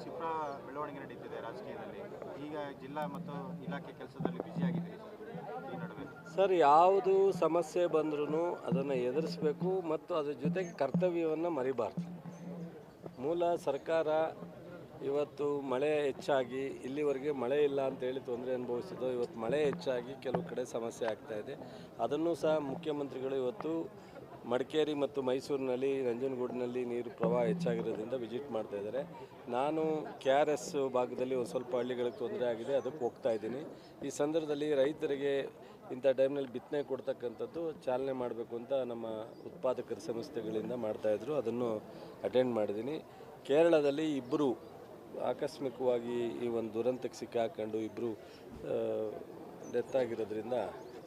ಕ್ಷಿಪ್ರ ಬೆಳವಣಿಗೆ ನಡೀತಿದೆ ರಾಜಕೀಯದಲ್ಲಿ. ಈಗ ಜಿಲ್ಲಾ ಮತ್ತು ಇಲಾಖೆ ಕೆಲಸದಲ್ಲಿ ಬ್ಯುಸಿಯಾಗಿದ್ದೀರಿ ಈ ನಡುವೆ. ಸರ್, ಯಾವುದು ಸಮಸ್ಯೆ ಬಂದ್ರೂ ಅದನ್ನು ಎದುರಿಸಬೇಕು ಮತ್ತು ಅದ್ರ ಜೊತೆಗೆ ಕರ್ತವ್ಯವನ್ನು ಮರಿಬಾರ್ದು. ಮೂಲ ಸರ್ಕಾರ ಇವತ್ತು ಮಳೆ ಹೆಚ್ಚಾಗಿ, ಇಲ್ಲಿವರೆಗೆ ಮಳೆ ಇಲ್ಲ ಅಂತೇಳಿ ತೊಂದರೆ ಅನುಭವಿಸಿದ್ದು, ಇವತ್ತು ಮಳೆ ಹೆಚ್ಚಾಗಿ ಕೆಲವು ಕಡೆ ಸಮಸ್ಯೆ ಆಗ್ತಾಯಿದೆ ಅದನ್ನು ಸಹ ಮುಖ್ಯಮಂತ್ರಿಗಳು ಇವತ್ತು ಮಡಿಕೇರಿ ಮತ್ತು ಮೈಸೂರಿನಲ್ಲಿ ನಂಜನಗೂಡಿನಲ್ಲಿ ನೀರು ಪ್ರವಾಹ ಹೆಚ್ಚಾಗಿರೋದ್ರಿಂದ ವಿಸಿಟ್ ಮಾಡ್ತಾ ಇದ್ದಾರೆ. ನಾನು ಕೆ ಆರ್ ಎಸ್ ಭಾಗದಲ್ಲಿ ಒಂದು ಸ್ವಲ್ಪ ಹಳ್ಳಿಗಳಿಗೆ ತೊಂದರೆ ಆಗಿದೆ, ಅದಕ್ಕೆ ಹೋಗ್ತಾ ಇದ್ದೀನಿ. ಈ ಸಂದರ್ಭದಲ್ಲಿ ರೈತರಿಗೆ ಇಂಥ ಟೈಮ್ನಲ್ಲಿ ಬಿತ್ತನೆ ಕೊಡ್ತಕ್ಕಂಥದ್ದು ಚಾಲನೆ ಮಾಡಬೇಕು ಅಂತ ನಮ್ಮ ಉತ್ಪಾದಕರ ಸಂಸ್ಥೆಗಳಿಂದ ಮಾಡ್ತಾಯಿದ್ರು ಅದನ್ನು ಅಟೆಂಡ್ ಮಾಡಿದ್ದೀನಿ. ಕೇರಳದಲ್ಲಿ ಇಬ್ಬರು ಆಕಸ್ಮಿಕವಾಗಿ ಈ ಒಂದು ದುರಂತಕ್ಕೆ ಸಿಕ್ಕಾಕೊಂಡು ಇಬ್ಬರು ಡೆತ್ ಆಗಿರೋದ್ರಿಂದ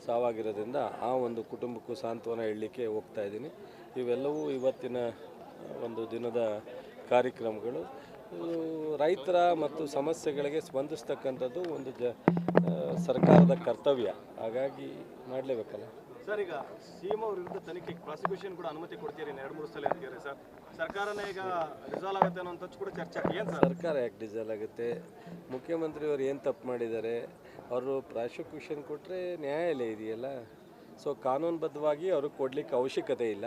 ಸಾವಾಗಿರೋದ್ರಿಂದ ಆ ಒಂದು ಕುಟುಂಬಕ್ಕೂ ಸಾಂತ್ವನ ಹೇಳಲಿಕ್ಕೆ ಹೋಗ್ತಾ ಇದ್ದೀನಿ. ಇವೆಲ್ಲವೂ ಇವತ್ತಿನ ಒಂದು ದಿನದ ಕಾರ್ಯಕ್ರಮಗಳು. ರೈತರ ಮತ್ತು ಸಮಸ್ಯೆಗಳಿಗೆ ಸ್ಪಂದಿಸ್ತಕ್ಕಂಥದ್ದು ಒಂದು ಜ ಸರ್ಕಾರದ ಕರ್ತವ್ಯ. ಹಾಗಾಗಿ ಮಾಡಲೇಬೇಕಲ್ಲ? ಸರ್, ಈಗ ಸಿಎಂ ಅವ್ರ ವಿರುದ್ಧ ತನಿಖೆ ಪ್ರಾಸಿಕ್ಯೂಷನ್ ಕೂಡ ಅನುಮತಿ ಕೊಡ್ತೀರಿ ಎರಡು, ಮೂರು ಸಲ ಅಂತೀರಿ ಸರ್? ಸರ್ಕಾರನೇ ಸರ್ಕಾರ ಯಾಕೆ ಡಿಸಲ್ ಆಗುತ್ತೆ? ಮುಖ್ಯಮಂತ್ರಿಯವರು ಏನು ತಪ್ಪು ಮಾಡಿದ್ದಾರೆ? ಅವರು ಪ್ರಾಸಿಕ್ಯೂಷನ್ ಕೊಟ್ಟರೆ ನ್ಯಾಯಾಲಯ ಇದೆಯಲ್ಲ? ಸೊ ಕಾನೂನುಬದ್ಧವಾಗಿ ಅವ್ರಿಗೆ ಕೊಡಲಿಕ್ಕೆ ಅವಶ್ಯಕತೆ ಇಲ್ಲ.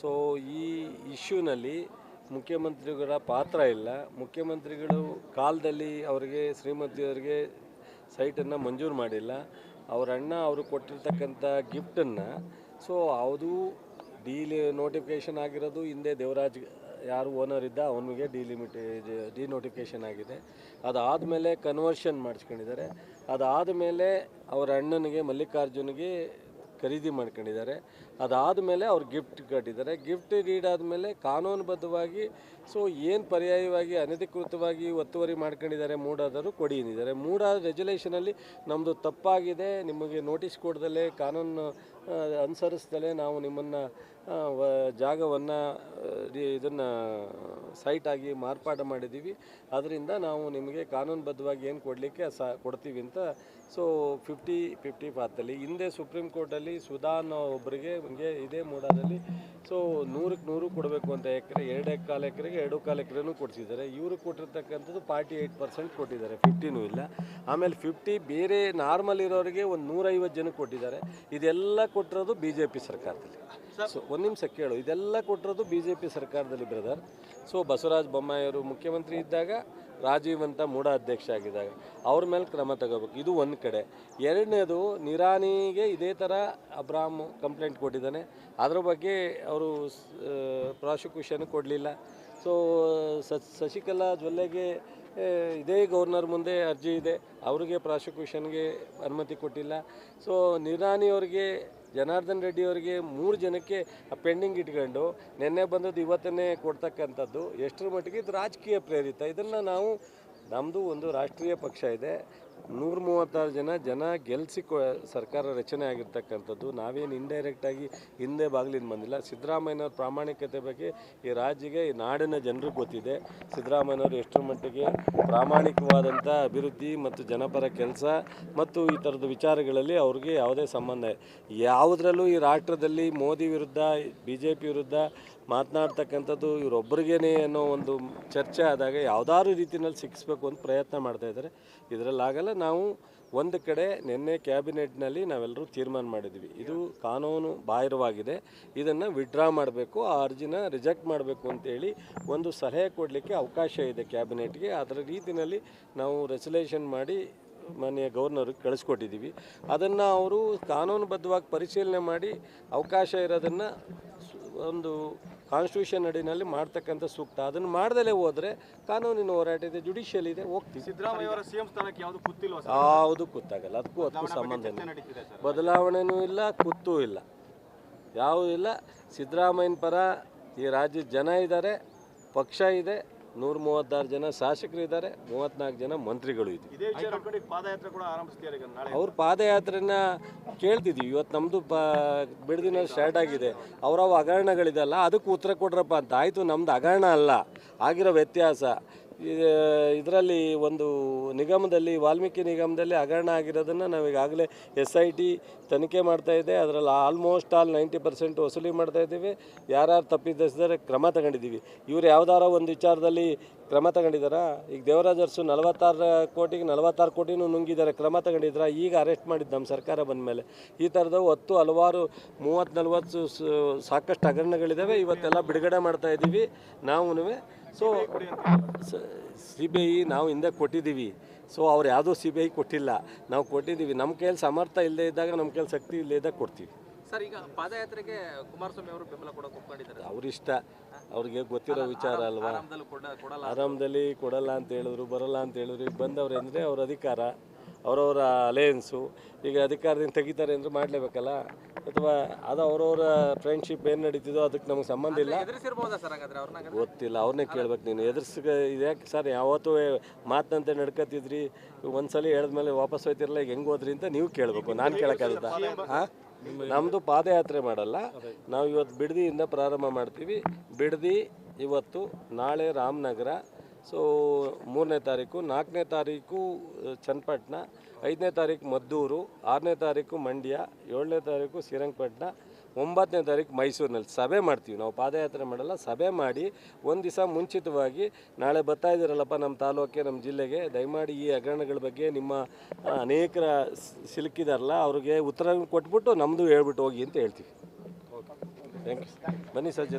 ಸೊ ಈ ಇಶ್ಯೂನಲ್ಲಿ ಮುಖ್ಯಮಂತ್ರಿಗಳ ಪಾತ್ರ ಇಲ್ಲ. ಮುಖ್ಯಮಂತ್ರಿಗಳು ಕಾಲದಲ್ಲಿ ಅವರಿಗೆ ಶ್ರೀಮತಿಯವರಿಗೆ ಸೈಟನ್ನು ಮಂಜೂರು ಮಾಡಿಲ್ಲ. ಅವರ ಅಣ್ಣ ಅವರು ಕೊಟ್ಟಿರ್ತಕ್ಕಂಥ ಗಿಫ್ಟನ್ನು ಸೊ ಅದು ಡೀಲಿ ನೋಟಿಫಿಕೇಷನ್ ಆಗಿರೋದು ಹಿಂದೆ ದೇವರಾಜ್ ಯಾರು ಓನರ್ ಇದ್ದ ಅವನಿಗೆ ಡಿಲಿಮಿಟ್ ಡಿ ನೋಟಿಫಿಕೇಶನ್ ಆಗಿದೆ. ಅದಾದಮೇಲೆ ಕನ್ವರ್ಷನ್ ಮಾಡಿಸ್ಕೊಂಡಿದ್ದಾರೆ. ಅದಾದಮೇಲೆ ಅವರ ಅಣ್ಣನಿಗೆ, ಮಲ್ಲಿಕಾರ್ಜುನಿಗೆ ಖರೀದಿ ಮಾಡ್ಕೊಂಡಿದ್ದಾರೆ. ಅದಾದಮೇಲೆ ಅವ್ರು ಗಿಫ್ಟ್ ಕಟ್ಟಿದ್ದಾರೆ. ಗಿಫ್ಟ್ ಆದಮೇಲೆ ಕಾನೂನುಬದ್ಧವಾಗಿ ಸೊ ಏನು ಪರ್ಯಾಯವಾಗಿ, ಅನಧಿಕೃತವಾಗಿ ಒತ್ತುವರಿ ಮಾಡ್ಕೊಂಡಿದ್ದಾರೆ, ಮೂಡಾದರೂ ಕೊಡಿ ಎಂದಿದ್ದಾರೆ ಮೂಡ ರೆಜುಲೇಷನಲ್ಲಿ ನಮ್ಮದು ತಪ್ಪಾಗಿದೆ. ನಿಮಗೆ ನೋಟಿಸ್ ಕೊಡ್ದಲೇ, ಕಾನೂನು ಅನುಸರಿಸ್ದಲೇ ನಾವು ನಿಮ್ಮನ್ನು ಜಾಗವನ್ನು ಇದನ್ನು ಸೈಟಾಗಿ ಮಾರ್ಪಾಡು ಮಾಡಿದ್ದೀವಿ. ಅದರಿಂದ ನಾವು ನಿಮಗೆ ಕಾನೂನುಬದ್ಧವಾಗಿ ಏನು ಕೊಡಲಿಕ್ಕೆ ಸ, ಕೊಡ್ತೀವಿ ಅಂತ ಸೊ ಫಿಫ್ಟಿ ಫಿಫ್ಟಿ ಪಾತಲ್ಲಿ ಹಿಂದೆ ಸುಪ್ರೀಂ ಕೋರ್ಟಲ್ಲಿ ಸುಧಾ ಅನ್ನೋ ಒಬ್ಬರಿಗೆ ಹಿಂಗೆ ಇದೇ ಮೂಡಾದಲ್ಲಿ ಸೊ ನೂರಕ್ಕೆ ನೂರು ಕೊಡಬೇಕು ಅಂತ ಎಕರೆ, ಎರಡು ಕಾಲು ಎಕರೆಗೆ ಎರಡು ಕಾಲು ಎಕರೆನೂ ಕೊಡ್ಸಿದ್ದಾರೆ. ಇವರು ಕೊಟ್ಟಿರ್ತಕ್ಕಂಥದ್ದು ಫಾರ್ಟಿ ಏಯ್ಟ್ ಪರ್ಸೆಂಟ್ ಕೊಟ್ಟಿದ್ದಾರೆ. ಫಿಫ್ಟಿನೂ ಇಲ್ಲ. ಆಮೇಲೆ ಫಿಫ್ಟಿ ಬೇರೆ ನಾರ್ಮಲ್ ಇರೋರಿಗೆ ಒಂದು ನೂರೈವತ್ತು ಜನಕ್ಕೆ ಕೊಟ್ಟಿದ್ದಾರೆ. ಇದೆಲ್ಲ ಕೊಟ್ಟಿರೋದು ಬಿ ಜೆ ಪಿ ಸರ್ಕಾರದಲ್ಲಿ ಸೊ ಒಂದು ನಿಮಿಷ ಕೇಳು. ಇದೆಲ್ಲ ಕೊಟ್ಟಿರೋದು ಬಿ ಜೆ ಪಿ ಸರ್ಕಾರದಲ್ಲಿ ಬ್ರದರ್ ಸೊ ಬಸವರಾಜ ಬೊಮ್ಮಾಯಿಯವರು ಮುಖ್ಯಮಂತ್ರಿ ಇದ್ದಾಗ ರಾಜೀವ್ ಅಂತ ಮೂಢ ಅಧ್ಯಕ್ಷ ಆಗಿದ್ದಾಗ ಅವ್ರ ಮೇಲೆ ಕ್ರಮ ತಗೋಬೇಕು. ಇದು ಒಂದು ಕಡೆ. ಎರಡನೇದು ನಿರಾನಿಗೆ ಇದೇ ಥರ ಅಬ್ರಾಮ್ ಕಂಪ್ಲೇಂಟ್ ಕೊಟ್ಟಿದ್ದಾನೆ. ಅದ್ರ ಬಗ್ಗೆ ಅವರು ಪ್ರಾಸಿಕ್ಯೂಷನ್ ಕೊಡಲಿಲ್ಲ. ಸೊ, ಶಶಿಕಲಾ ಜೊಲ್ಲೆಗೆ ಇದೇ ಗವರ್ನರ್ ಮುಂದೆ ಅರ್ಜಿ ಇದೆ. ಅವರಿಗೆ ಪ್ರಾಸಿಕ್ಯೂಷನ್ಗೆ ಅನುಮತಿ ಕೊಟ್ಟಿಲ್ಲ. ಸೊ ನಿರಾನಿಯವ್ರಿಗೆ ಜನಾರ್ದನ್ ರೆಡ್ಡಿ ಅವರಿಗೆ ಮೂರು ಜನಕ್ಕೆ ಪೆಂಡಿಂಗ್ ಇಟ್ಕೊಂಡು ನಿನ್ನೆ ಬಂದದ್ದು ಇವತ್ತನ್ನೇ ಕೊಡ್ತಕ್ಕಂಥದ್ದು. ಎಷ್ಟರ ಮಟ್ಟಿಗೆ ಇದು ರಾಜಕೀಯ ಪ್ರೇರಿತ. ಇದನ್ನು ನಾವು ನಮ್ಮದು ಒಂದು ರಾಷ್ಟ್ರೀಯ ಪಕ್ಷ ಇದೆ. ನೂರ ಮೂವತ್ತಾರು ಜನ ಜನ ಗೆಲ್ಲಿಸಿ ಸರ್ಕಾರ ರಚನೆ ಆಗಿರ್ತಕ್ಕಂಥದ್ದು, ನಾವೇನು ಇಂಡೈರೆಕ್ಟಾಗಿ ಹಿಂದೆ ಬಾಗಿಲಿಂದ ಬಂದಿಲ್ಲ. ಸಿದ್ದರಾಮಯ್ಯನವ್ರ ಪ್ರಾಮಾಣಿಕತೆ ಬಗ್ಗೆ ಈ ರಾಜ್ಯಗೆ, ಈ ನಾಡಿನ ಜನರಿಗೆ ಗೊತ್ತಿದೆ. ಸಿದ್ದರಾಮಯ್ಯನವರು ಎಷ್ಟರ ಮಟ್ಟಿಗೆ ಪ್ರಾಮಾಣಿಕವಾದಂಥ ಅಭಿವೃದ್ಧಿ ಮತ್ತು ಜನಪರ ಕೆಲಸ ಮತ್ತು ಈ ಥರದ ವಿಚಾರಗಳಲ್ಲಿ ಅವ್ರಿಗೆ ಯಾವುದೇ ಸಂಬಂಧ ಯಾವುದರಲ್ಲೂ ಈ ರಾಷ್ಟ್ರದಲ್ಲಿ ಮೋದಿ ವಿರುದ್ಧ ಬಿ ಜೆ ಪಿ ವಿರುದ್ಧ ಮಾತನಾಡ್ತಕ್ಕಂಥದ್ದು ಇವರೊಬ್ಬರಿಗೇನೆ ಅನ್ನೋ ಒಂದು ಚರ್ಚೆ ಆದಾಗ ಯಾವುದಾದ್ರು ರೀತಿಯಲ್ಲಿ ಸಿಕ್ಕಿಸ್ಬೇಕು ಅಂತ ಪ್ರಯತ್ನ ಮಾಡ್ತಾ ಇದ್ದಾರೆ. ನಾವು ಒಂದು ಕಡೆ ನಿನ್ನೆ ಕ್ಯಾಬಿನೆಟ್ನಲ್ಲಿ ನಾವೆಲ್ಲರೂ ತೀರ್ಮಾನ ಮಾಡಿದ್ವಿ. ಇದು ಕಾನೂನು ಬಾಹಿರವಾಗಿದೆ. ಇದನ್ನು ವಿಡ್ರಾ ಮಾಡಬೇಕು, ಆ ಅರ್ಜಿನ ರಿಜೆಕ್ಟ್ ಮಾಡಬೇಕು ಅಂತೇಳಿ ಒಂದು ಸಲಹೆ ಕೊಡಲಿಕ್ಕೆ ಅವಕಾಶ ಇದೆ ಕ್ಯಾಬಿನೆಟ್ಗೆ. ಅದರ ರೀತಿಯಲ್ಲಿ ನಾವು ರೆಸಲ್ಯೂಷನ್ ಮಾಡಿ ಮಾನ್ಯ ಗವರ್ನರ್ಗೆ ಕಳಿಸ್ಕೊಟ್ಟಿದ್ದೀವಿ. ಅದನ್ನು ಅವರು ಕಾನೂನುಬದ್ಧವಾಗಿ ಪರಿಶೀಲನೆ ಮಾಡಿ ಅವಕಾಶ ಇರೋದನ್ನು ಒಂದು ಕಾನ್ಸ್ಟಿಟ್ಯೂಷನ್ ಅಡಿನಲ್ಲಿ ಮಾಡ್ತಕ್ಕಂಥ ಸೂಕ್ತ. ಅದನ್ನು ಮಾಡ್ದಲೇ ಹೋದರೆ ಕಾನೂನಿನ ಹೋರಾಟ ಇದೆ ಜುಡಿಷಿಯಲ್ ಇದೆ ಹೋಗ್ತೀವಿ. ಸಿದ್ದರಾಮಯ್ಯ ಸಿಎಂ ಸ್ಥಾನಕ್ಕೆ ಯಾವುದು ಗೊತ್ತಾಗಲ್ಲ ಅದಕ್ಕೂ ಅದಕ್ಕೂ ಸಂಬಂಧ ಬದಲಾವಣೆನೂ ಇಲ್ಲ ಕುತ್ತೂ ಇಲ್ಲ. ಯಾವುದೂ ಇಲ್ಲ. ಸಿದ್ದರಾಮಯ್ಯನ ಪರ ಈ ರಾಜ್ಯದ ಜನ ಇದ್ದಾರೆ ಪಕ್ಷ ಇದೆ. ನೂರ ಮೂವತ್ತಾರು ಜನ ಶಾಸಕರು ಇದ್ದಾರೆ ಮೂವತ್ನಾಲ್ಕು ಜನ ಮಂತ್ರಿಗಳು ಇದ್ದೀವಿ ಪಾದಯಾತ್ರೆ ಕೂಡ ಆರಂಭಿಸ್ತೀರಿ ಅವ್ರ ಪಾದಯಾತ್ರೆನ ಕೇಳ್ತಿದ್ದೀವಿ. ಇವತ್ತು ನಮ್ಮದು ಪ ಬಿಡದಿನ ಸ್ಟಾರ್ಟ್ ಆಗಿದೆ. ಅವರವ ಹಗರಣಗಳಿದೆಲ್ಲ ಅದಕ್ಕೆ ಉತ್ತರ ಕೊಡ್ರಪ್ಪ ಅಂತ. ಆಯಿತು ನಮ್ದು ಹಗರಣ ಅಲ್ಲ. ಆಗಿರೋ ವ್ಯತ್ಯಾಸ. ಇದರಲ್ಲಿ ಒಂದು ನಿಗಮದಲ್ಲಿ, ವಾಲ್ಮೀಕಿ ನಿಗಮದಲ್ಲಿ ಹಗರಣ ಆಗಿರೋದನ್ನು ನಾವೀಗಾಗಲೇ ಎಸ್ ಐ ಟಿ ತನಿಖೆ ಮಾಡ್ತಾ ಇದೆ. ಅದರಲ್ಲಿ ಆಲ್ಮೋಸ್ಟ್ ಆಲ್ ನೈಂಟಿ ಪರ್ಸೆಂಟ್ ವಸೂಲಿ ಮಾಡ್ತಾ ಇದ್ದೀವಿ. ಯಾರ್ಯಾರು ತಪ್ಪಿದ್ದರೆ ಕ್ರಮ ತಗೊಂಡಿದ್ದೀವಿ. ಇವ್ರು ಯಾವ್ದಾರ ಒಂದು ವಿಚಾರದಲ್ಲಿ ಕ್ರಮ ತಗೊಂಡಿದ್ದಾರಾ? ಈಗ ದೇವರಾಜ್ ಅರಸು ನಲವತ್ತಾರು ಕೋಟಿಗೆ ನಲವತ್ತಾರು ಕೋಟಿನೂ ನುಂಗಿದ್ದಾರೆ. ಕ್ರಮ ತಗೊಂಡಿದ್ರ? ಈಗ ಅರೆಸ್ಟ್ ಮಾಡಿದ್ದು ನಮ್ಮ ಸರ್ಕಾರ ಬಂದ ಮೇಲೆ. ಈ ಥರದ ಹತ್ತು ಹಲವಾರು, ಮೂವತ್ತು ನಲವತ್ತು ಸಾಕಷ್ಟು ಹಗರಣಗಳಿದ್ದಾವೆ ಇವತ್ತೆಲ್ಲ ಬಿಡುಗಡೆ ಮಾಡ್ತಾ ಇದ್ದೀವಿ. ನಾವು ಸೊ ಸಿ ಬಿ ಐ ನಾವು ಹಿಂದೆ ಕೊಟ್ಟಿದ್ದೀವಿ. ಸೊ ಅವ್ರು ಯಾವುದೂ ಸಿ ಬಿ ಐ ಕೊಟ್ಟಿಲ್ಲ. ನಾವು ಕೊಟ್ಟಿದ್ದೀವಿ. ನಮ್ಮ ಕೈಯಲ್ಲಿ ಸಮರ್ಥ ಇಲ್ಲದೆ ಇದ್ದಾಗ ನಮ್ಮ ಕೈಯಲ್ಲಿ ಶಕ್ತಿ ಇಲ್ಲದೆ ಇದ್ದಾಗ ಕೊಡ್ತೀವಿ. ಸರ್ ಈಗ ಪಾದಯಾತ್ರೆಗೆ ಕುಮಾರಸ್ವಾಮಿ ಅವರು ಬೆಂಬಲ ಕೊಡೋಕೆ ಒಪ್ಕೊಂಡಿದ್ದಾರೆ. ಅವ್ರಿಷ್ಟ ಅವ್ರಿಗೆ ಗೊತ್ತಿರೋ ವಿಚಾರ ಅಲ್ವಾ? ಆರಾಮದಲ್ಲೂ ಕೊಡ ಕೊಡಲ್ಲ ಆರಾಮದಲ್ಲಿ ಕೊಡಲ್ಲ ಅಂತ ಹೇಳಿದ್ರು ಬರಲ್ಲ ಅಂತ ಹೇಳಿದ್ರು. ಈಗ ಬಂದವ್ರೆ ಅಂದರೆ ಅವ್ರ ಅಧಿಕಾರ. ಅವರವರ ಅಲೆಯನ್ಸು ಈಗ ಅಧಿಕಾರದಿಂದ ತೆಗಿತಾರೆ ಅಂದರೆ ಮಾಡಲೇಬೇಕಲ್ಲ? ಅಥವಾ ಅದು ಅವರವರ ಫ್ರೆಂಡ್ಶಿಪ್ ಏನು ನಡೀತಿದೋ ಅದಕ್ಕೆ ನಮಗೆ ಸಂಬಂಧ ಇಲ್ಲ? ಗೊತ್ತಿಲ್ಲ ಅವ್ರನ್ನೇ ಕೇಳ್ಬೇಕು ನೀನು. ಎದುರಿಸ ಇದ್ಯಾಕೆ ಸರ್ ಯಾವತ್ತೂ ಮಾತಂತೆ ನಡ್ಕತಿದ್ರಿ ಒಂದ್ಸಲ ಹೇಳಿದ್ಮೇಲೆ ವಾಪಸ್ ಹೋಯ್ತಿರಲ್ಲ ಈಗ ಹೆಂಗೆ ಹೋದ್ರಿ ಅಂತ ನೀವು ಕೇಳಬೇಕು. ನಾನು ಕೇಳೋಕ್ಕಾಗುತ್ತಾ ಹಾಂ? ನಮ್ಮದು ಪಾದಯಾತ್ರೆ ಮಾಡಲ್ಲ. ನಾವು ಇವತ್ತು ಬಿಡದಿಯಿಂದ ಪ್ರಾರಂಭ ಮಾಡ್ತೀವಿ. ಬಿಡದಿ ಇವತ್ತು ನಾಳೆ ರಾಮನಗರ ಸೊ ಮೂರನೇ ತಾರೀಕು, ನಾಲ್ಕನೇ ತಾರೀಕು ಚನ್ನಪಟ್ಟಣ, ಐದನೇ ತಾರೀಕು ಮದ್ದೂರು, ಆರನೇ ತಾರೀಕು ಮಂಡ್ಯ, ಏಳನೇ ತಾರೀಕು ಶ್ರೀರಂಗಪಟ್ಟಣ, ಒಂಬತ್ತನೇ ತಾರೀಕು ಮೈಸೂರಿನಲ್ಲಿ ಸಭೆ ಮಾಡ್ತೀವಿ. ನಾವು ಪಾದಯಾತ್ರೆ ಮಾಡಲ್ಲ, ಸಭೆ ಮಾಡಿ ಒಂದು ದಿವಸ ಮುಂಚಿತವಾಗಿ ನಾಳೆ ಬರ್ತಾ ಇದ್ದೀರಲ್ಲಪ್ಪ ನಮ್ಮ ತಾಲೂಕಿಗೆ ನಮ್ಮ ಜಿಲ್ಲೆಗೆ. ದಯಮಾಡಿ ಈ ಹಗರಣಗಳ ಬಗ್ಗೆ ನಿಮ್ಮ ಅನೇಕರ ಸಿಲುಕಿದಾರಲ್ಲ, ಅವ್ರಿಗೆ ಉತ್ತರ ಕೊಟ್ಬಿಟ್ಟು ನಮ್ಮದು ಹೇಳ್ಬಿಟ್ಟು ಹೋಗಿ ಅಂತ ಹೇಳ್ತೀವಿ. ಓಕೆ ಥ್ಯಾಂಕ್ ಯು ಬನ್ನಿ ಸರ್ ಜೊತೆ.